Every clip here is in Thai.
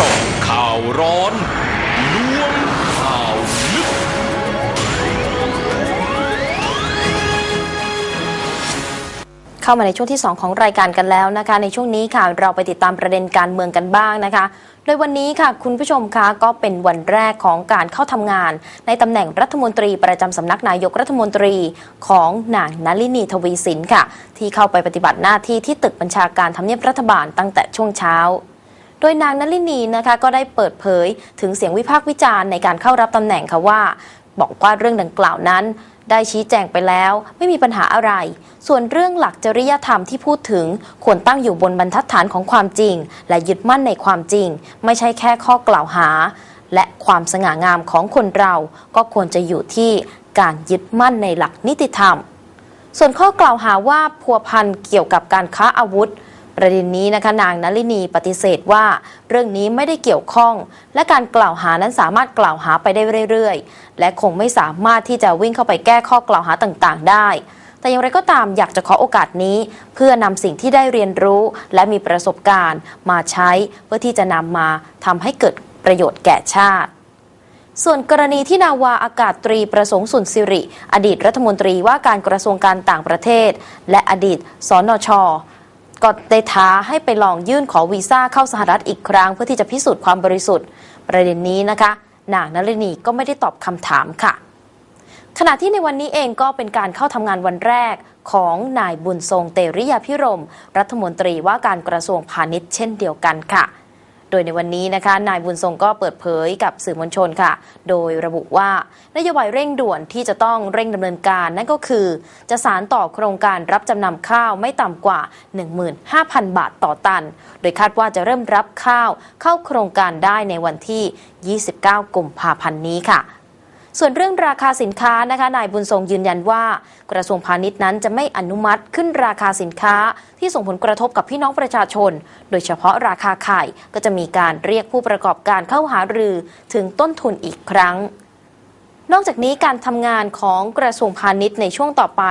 จาะข่าวร้อนล้วงข่าวลึก เข้ามาในช่วงที่ 2 ของรายการกันแล้วนะคะ ในช่วงนี้ค่ะเราไปติดตามประเด็นการเมืองกันบ้างนะคะโดยวันนี้ค่ะคุณผู้ชมคะก็เป็นวันแรกของการเข้าทำงาน ในตำแหน่งรัฐมนตรีประจำสำนักนายกรัฐมนตรีของนางนลินีทวีสินค่ะ ที่เข้าไปปฏิบัติหน้าที่ที่ตึกบัญชาการทำเนียบรัฐบาลตั้งแต่ช่วงเช้า โดยนางนลินีนะคะก็ได้เปิดเผยถึงเสียงวิพากษ์วิจารณ์ในการเข้ารับตำแหน่งค่ะว่า บอกว่าเรื่องดังกล่าวนั้น ได้ชี้แจงไปแล้วไม่มีปัญหาอะไร ส่วนเรื่องหลักจริยธรรมที่พูดถึงควรตั้งอยู่บนบรรทัดฐานของความจริง และยึดมั่นในความจริง ไม่ใช่แค่ข้อกล่าวหา และความสง่างามของคนเรา ก็ควรจะอยู่ที่การยึดมั่นในหลักนิติธรรม ส่วนข้อกล่าวหาว่าพัวพันเกี่ยวกับการค้าอาวุธ ประเด็นนี้นะคะนางนลินีปฏิเสธว่า เรื่องนี้ไม่ได้เกี่ยวข้อง และการกล่าวหานั้นสามารถกล่าวหาไปได้เรื่อยๆ และคงไม่สามารถที่จะวิ่งเข้าไปแก้ข้อกล่าวหาต่างๆ ได้แต่อย่างไรก็ตามอยากจะขอโอกาสนี้ เพื่อนำสิ่งที่ได้เรียนรู้ และมีประสบการณ์ มาใช้เพื่อที่จะนำมาทำให้เกิดประโยชน์แก่ชาติ ส่วนกรณีที่นาวาอากาศตรีประสงค์สุนสิริ อดีตรัฐมนตรีว่าการกระทรวงการต่างประเทศ และอดีตสนช ก็ได้ท้าให้ไปลองยื่นขอวีซ่าเข้าสหรัฐอีกครั้ง เพื่อที่จะพิสูจน์ความบริสุทธิ์ ประเด็นนี้นะคะนางนลินีก็ไม่ได้ตอบคำถามค่ะ ขณะที่ในวันนี้เองก็เป็นการเข้าทำงานวันแรกของนายบุญทรงเตริยาพิรม รัฐมนตรีว่าการกระทรวงพาณิชย์เช่นเดียวกันค่ะ โดยในวันนี้นะคะ นายบุญทรงก็เปิดเผยกับสื่อมวลชนค่ะ โดยระบุว่านโยบายเร่งด่วนที่จะต้องเร่งดำเนินการนั่นก็คือ จะสารต่อโครงการรับจำนำข้าวไม่ต่ำกว่า 15,000 บาทต่อตัน โดยคาดว่าจะเริ่มรับข้าวเข้าโครงการได้ในวันที่ 29 กุมภาพันธ์นี้ค่ะ ส่วนเรื่องราคาสินค้านะคะนายบุญทรงยืนยันว่า กระทรวงพาณิชย์นั้นจะไม่อนุมัติขึ้นราคาสินค้าที่ส่งผลกระทบกับพี่น้องประชาชน โดยเฉพาะราคาไข่ก็จะมีการเรียกผู้ประกอบการเข้าหารือถึงต้นทุนอีกครั้งนอกจากนี้การทำงานของกระทรวงพาณิชย์ในช่วงต่อไป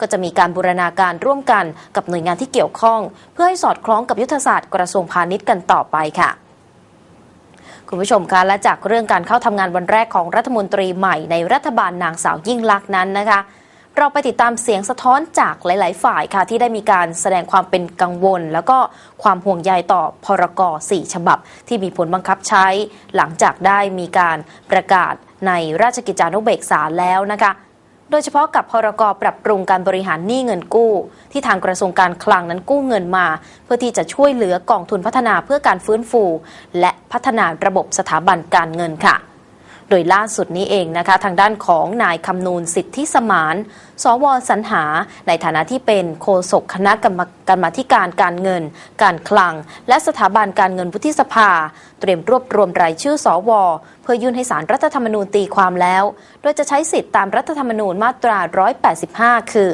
ก็จะมีการบูรณาการร่วมกันกับหน่วยงานที่เกี่ยวข้อง เพื่อให้สอดคล้องกับยุทธศาสตร์กระทรวงพาณิชย์กันต่อไปค่ะ คุณผู้ชมคะและจากเรื่องการเข้าทำงานวันแรกของรัฐมนตรีใหม่ในรัฐบาลนางสาวยิ่งลักษณ์นั้นนะคะ เราไปติดตามเสียงสะท้อนจากหลาย ๆ ฝ่ายค่ะที่ได้มีการแสดงความเป็นกังวล แล้วก็ความห่วงใยต่อพรก4ฉบับ ที่มีผลบังคับใช้ หลังจากได้มีการประกาศในราชกิจจานุเบกษาแล้วนะคะ โดยเฉพาะกับพรกปรับปรุงการบริหารหนี้เงินกู้ ที่ทางกระทรวงการคลังนั้นกู้เงินมา เพื่อที่จะช่วยเหลือกองทุนพัฒนาเพื่อการฟื้นฟู และพัฒนาระบบสถาบันการเงินค่ะ โดยล่าสุดนี้เองนะคะ ทางด้านของนายคำนูนสิทธิสมาน สวสรรหา ในฐานะที่เป็นโฆษกคณะกรรมการมาธิการการเงิน การคลัง และสถาบันการเงินวุฒิสภา เตรียมรวบรวมรายชื่อสว เพื่อยื่นให้สารรัฐธรรมนูญตีความแล้ว โดยจะใช้สิทธิตามรัฐธรรมนูญมาตรา 185 คือ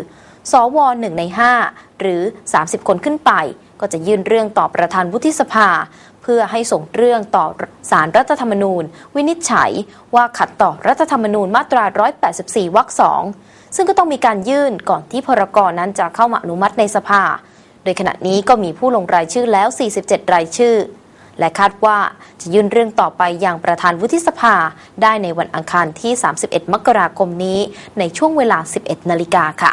สว1ใน 5 หรือ 30 คนขึ้นไปก็จะยื่นเรื่องต่อประธานวุฒิสภา พื่อให้ส่งเรื่องต่อสารรัฐธรรมนูญ วินิจฉัยว่าขัดต่อรัฐธรรมนูญมาตรา 184 วรรคสองซึ่งก็ต้องมีการยื่นก่อนที่พรกรนั้นจะเข้ามาอนุมัติในสภา โดยขณะนี้ก็มีผู้ลงรายชื่อแล้ว 47 รายชื่อ และคาดว่าจะยื่นเรื่องต่อไปอย่างประธานวุฒิสภา ได้ในวันอังคารที่ 31 มกราคมนี้ ในช่วงเวลา 11 นาฬิกาค่ะ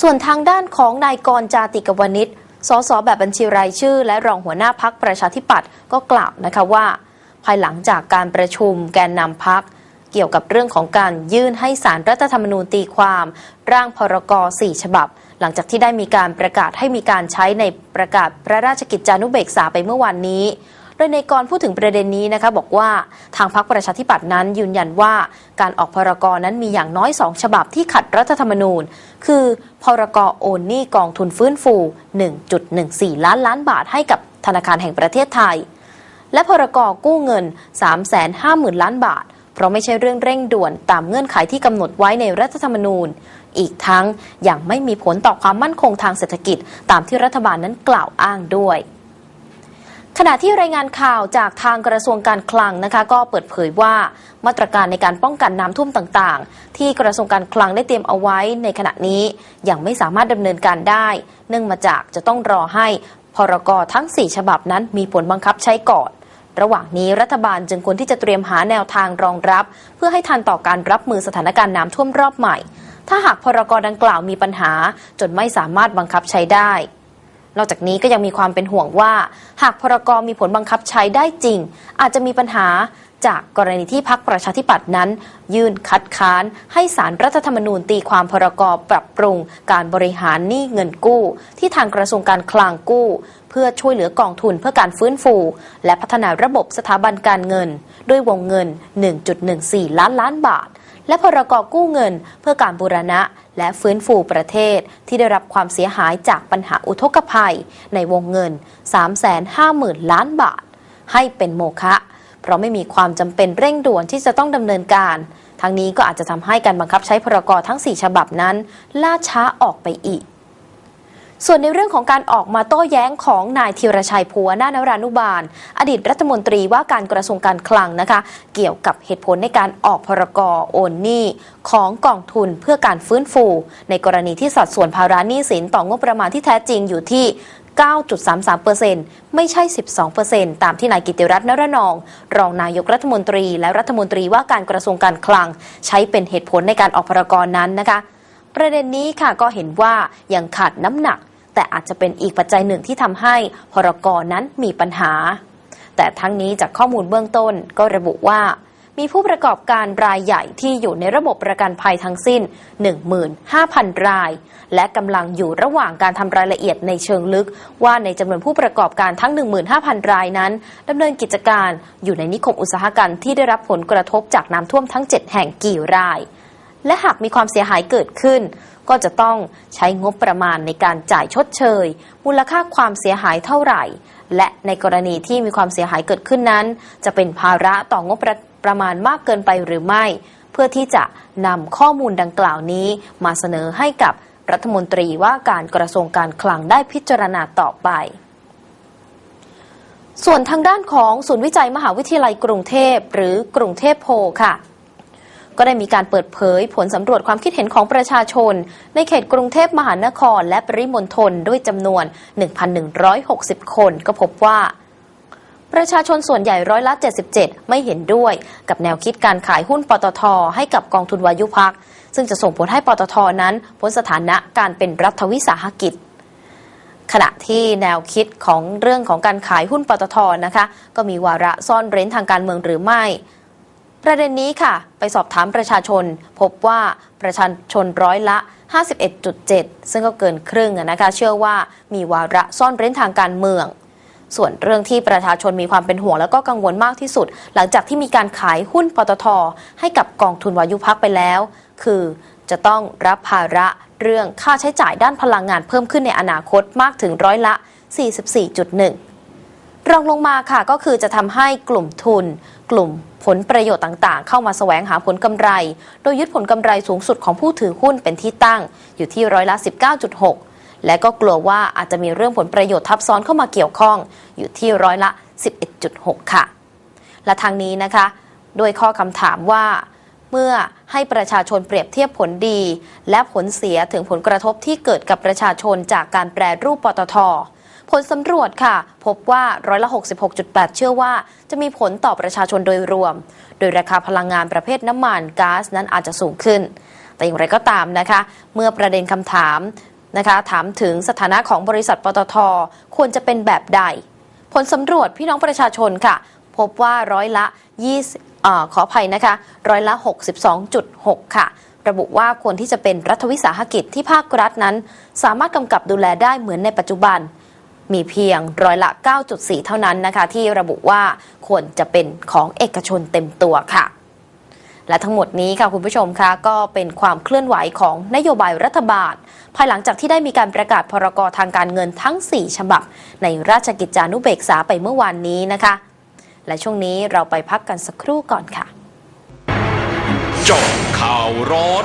ส่วนทางด้านของนายกรจาติกวนิช สสแบบบัญชีรายชื่อ และรองหัวหน้าพักประชาธิปัตย์ก็กล่าวนะคะว่า ภายหลังจากการประชุมแกนนำพักเกี่ยวกับเรื่องของการยื่นให้สารรัฐธรรมนูญตีความ ร่างพรก4ฉบับ หลังจากที่ได้มีการประกาศให้มีการใช้ในประกาศพระราชกิจจานุเบกษาไปเมื่อวานนี้ ดยในกรพูดถึงประเด็นนี้นะคะบอกว่าทางพรรคประชาธิปัตย์นั้นยืนยันว่าการออกพรกนั้นมีอย่างน้อยสองฉบับที่ขัดรัฐธรรมนูญ คือพรกโอนหนี้กองทุนฟื้นฟู 1.14 ล้านล้านบาทให้กับธนาคารแห่งประเทศไทย และพรกกู้เงิน 350,000 ล้านบาท เพราะไม่ใช่เรื่องเร่งด่วนตามเงื่อนไขที่กำหนดไว้ในรัฐธรรมนูญ อีกทั้งยังไม่มีผลต่อความมั่นคงทางเศรษฐกิจตามที่รัฐบาลนั้นกล่าวอ้างด้วย ขณะที่รายงานข่าวจากทางกระทรวงการคลังนะคะ ก็เปิดเผยว่ามาตรการในการป้องกันน้ำท่วมต่างๆ ที่กระทรวงการคลังได้เตรียมเอาไว้ในขณะนี้ยังไม่สามารถดำเนินการได้ เนื่องมาจากจะต้องรอให้พรกทั้ง 4 ฉบับนั้นมีผลบังคับใช้ก่อน ระหว่างนี้รัฐบาลจึงควรที่จะเตรียมหาแนวทางรองรับ เพื่อให้ทันต่อการรับมือสถานการณ์น้ำท่วมรอบใหม่ ถ้าหากพรกดังกล่าวมีปัญหา จนไม่สามารถบังคับใช้ได้ นอกจากนี้ก็ยังมีความเป็นห่วงว่า หากพรกรมีผลบังคับใช้ได้จริง อาจจะมีปัญหาจากกรณีที่พักประชาธิปัตย์นั้น ยื่นคัดค้าน ให้สารรัฐธรรมนูญตีความพรกปรับปรุง การบริหารหนี้เงินกู้ ที่ทางกระทรวงการคลังกู้ เพื่อช่วยเหลือกองทุนเพื่อการฟื้นฟู และพัฒนาระบบสถาบันการเงิน ด้วยวงเงิน 1.14 ล้านล้านบาท และพรกกู้เงิน เพื่อการบูรณะ และฟื้นฟูประเทศที่ได้รับความเสียหายจากปัญหาอุทกภัย ในวงเงิน 350,000 ล้านบาท ให้เป็นโมฆะเพราะไม่มีความจำเป็นเร่งด่วนที่จะต้องดำเนินการ ทั้งนี้ก็อาจจะทำให้การบังคับใช้พรกทั้ง 4 ฉบับนั้น ล่าช้าออกไปอีก ส่วนในเรื่องของการออกมาโต้แย้งของนายธีรชัยพัวหน้านรานุบาล อดีตรัฐมนตรีว่าการกระทรวงการคลังนะคะ เกี่ยวกับเหตุผลในการออกพรกรโอนหนี้ของกองทุนเพื่อการฟื้นฟู ในกรณีที่สัดส่วนภาระหนี้สินต่องบประมาณที่แท้จริงอยู่ที่9.33%ไม่ใช่ 12%ตามที่นายกิติรัตน์นรนอง รองนายกรัฐมนตรี และรัฐมนตรีว่าการกระทรวงการคลัง ใช้เป็นเหตุผลในการออกพรกรนั้นนะคะ ประเด็นนี้ค่ะก็เห็นว่ายังขาดน้ำหนัก แต่อาจจะเป็นอีกปัจจัยหนึ่งที่ทำให้พรกรนั้นมีปัญหา แต่ทั้งนี้จากข้อมูลเบื้องต้นก็ระบุว่า มีผู้ประกอบการรายใหญ่ที่อยู่ในระบบประกันภัยทั้งสิ้น 15,000 ราย และกำลังอยู่ระหว่างการทำรายละเอียดในเชิงลึก ว่าในจำนวนผู้ประกอบการทั้ง 15,000 รายนั้นดำเนินกิจการอยู่ในนิคมอุตสาหกรรมที่ได้รับผลกระทบจากน้ำท่วมทั้ง 7 แห่งกี่ราย และหากมีความเสียหายเกิดขึ้น ก็จะต้องใช้งบประมาณในการจ่ายชดเชย มูลค่าความเสียหายเท่าไหร่ และในกรณีที่มีความเสียหายเกิดขึ้นนั้น จะเป็นภาระต่องบประประมาณมากเกินไปหรือไม่ เพื่อที่จะนำข้อมูลดังกล่าวนี้ มาเสนอให้กับรัฐมนตรีว่าการกระทรวงการคลังได้พิจารณาต่อไป ส่วนทางด้านของศูนย์วิจัยมหาวิทยาลัยกรุงเทพหรือกรุงเทพโพค่ะ ก็ได้มีการเปิดเผยผลสำรวจความคิดเห็นของประชาชน ในเขตกรุงเทพมหานคร และปริมณฑลด้วยจำนวน 1,160 คน ก็พบว่าประชาชนส่วนใหญ่ร้อยละ 77 ไม่เห็นด้วย กับแนวคิดการขายหุ้นปตท ให้กับกองทุนวายุพัก ซึ่งจะส่งผลให้ปตทนั้นพ้นสถานะการเป็นรัฐวิสาหกิจ ขณะที่แนวคิดของเรื่องของการขายหุ้นปตทนะคะ ก็มีวาระซ่อนเร้นทางการเมืองหรือไม่ ประเด็นนี้ค่ะ ไปสอบถามประชาชน พบว่าประชาชนร้อยละ 51.7 ซึ่งก็เกินครึ่งนะคะ เชื่อว่ามีวาระซ่อนเร้นทางการเมือง ส่วนเรื่องที่ประชาชนมีความเป็นห่วงแล้วก็กังวลมากที่สุด หลังจากที่มีการขายหุ้นปตท ให้กับกองทุนวายุพักไปแล้ว คือจะต้องรับภาระเรื่องค่าใช้จ่ายด้านพลังงานเพิ่มขึ้นในอนาคตมากถึงร้อยละ 44.1รองลงมาค่ะก็คือจะทำให้กลุ่มทุน กลุ่ม ผลประโยชน์ต่างๆ เข้ามาแสวงหาผลกำไร โดยยึดผลกำไรสูงสุดของผู้ถือหุ้นเป็นที่ตั้ง อยู่ที่ร้อยละ 19.6 และก็กลัวว่าอาจจะมีเรื่องผลประโยชน์ทับซ้อนเข้ามาเกี่ยวข้อง อยู่ที่ร้อยละ 11.6 ค่ะ และทางนี้นะคะด้วยข้อคำถามว่า เมื่อให้ประชาชนเปรียบเทียบผลดี และผลเสียถึงผลกระทบที่เกิดกับประชาชนจากการแปรรูปปตท ผลสำรวจค่ะ พบว่าร้อยละ 66.8 เชื่อว่า จะมีผลต่อประชาชนโดยรวม โดยราคาพลังงานประเภทน้ำมันก๊าซนั้นอาจจะสูงขึ้น แต่อย่างไรก็ตามนะคะ เมื่อประเด็นคำถามนะคะ ถามถึงสถานะของบริษัทปตท ควรจะเป็นแบบใด ผลสำรวจพี่น้องประชาชนค่ะ พบว่าร้อยละ 20อขออภัยนะคะ ร้อยละ 62.6 ค่ะระบุว่าควรที่จะเป็นรัฐวิสาหกิจที่ภาครัฐนั้น สามารถกำกับดูแลได้เหมือนในปัจจุบัน มีเพียงร้อยละ 9.4 เท่านั้นนะคะ ที่ระบุว่าควรจะเป็นของเอกชนเต็มตัวค่ะ และทั้งหมดนี้ค่ะคุณผู้ชมคะก็เป็นความเคลื่อนไหวของนโยบายรัฐบาล ภายหลังจากที่ได้มีการประกาศพรกทางการเงินทั้ง 4 ฉบับ ในราชกิจจานุเบกษาไปเมื่อวานนี้นะคะ และช่วงนี้เราไปพักกันสักครู่ก่อนค่ะจาะข่าวร้อน